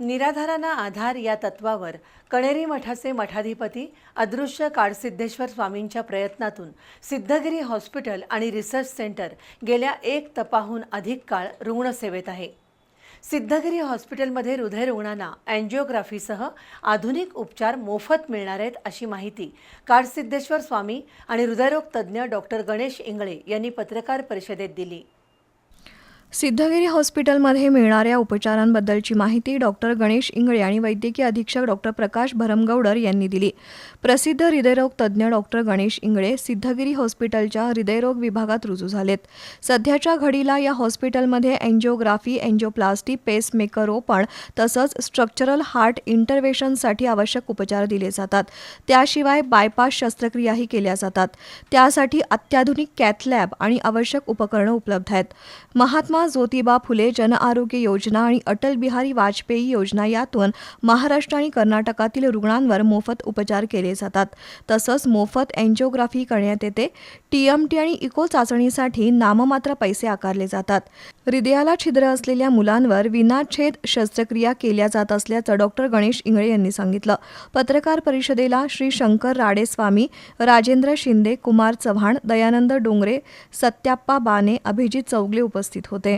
निराधारांना आधार या तत्वावर कणेरी मठाचे मठाधिपती अदृश्य काळसिद्धेश्वर स्वामींच्या प्रयत्नातून सिद्धगिरी हॉस्पिटल आणि रिसर्च सेंटर गेल्या एक तपाहून अधिक काळ रुग्णसेवेत आहे. सिद्धगिरी हॉस्पिटलमध्ये हृदय रुग्णांना अँजिओग्राफीसह आधुनिक उपचार मोफत मिळणार आहेत अशी माहिती काळसिद्धेश्वर स्वामी आणि हृदयरोग तज्ज्ञ डॉक्टर गणेश इंगळे यांनी पत्रकार परिषदेत दिली. सिद्धगिरी हॉस्पिटलमध्ये मिळणाऱ्या उपचारांबद्दलची माहिती डॉक्टर गणेश इंगळे आणि वैद्यकीय अधीक्षक डॉक्टर प्रकाश भरमगौडर यांनी दिली. प्रसिद्ध हृदयरोग तज्ज्ञ डॉक्टर गणेश इंगळे सिद्धगिरी हॉस्पिटलच्या हृदयरोग विभागात रुजू झालेत. सध्याच्या घडीला या हॉस्पिटलमध्ये एन्जिओग्राफी एन्जिओप्लास्टी पेसमेकर रोपण तसंच स्ट्रक्चरल हार्ट इंटरव्हेशनसाठी आवश्यक उपचार दिले जातात. त्याशिवाय बायपास शस्त्रक्रियाही केल्या जातात. त्यासाठी अत्याधुनिक कॅथलॅब आणि आवश्यक उपकरणं उपलब्ध आहेत. महात्मा महात्मा ज्योतिबा फुले जनआरोग्य योजना आणि अटल बिहारी वाजपेयी योजना यातून महाराष्ट्र आणि कर्नाटकातील रुग्णांवर मोफत उपचार केले जातात. तसंच मोफत एन्जिओग्राफी करण्यात येते. टीएमटी आणि इको चाचणीसाठी नाममात्र पैसे आकारले जातात. हृदयाला छिद्र असलेल्या मुलांवर विनाछेद शस्त्रक्रिया केल्या जात असल्याचं डॉक्टर गणेश इंगळे यांनी सांगितलं. पत्रकार परिषदेला श्री शंकर राडेस्वामी राजेंद्र शिंदे कुमार चव्हाण दयानंद डोंगरे सत्याप्पा बाने अभिजित चौगले उपस्थित होते.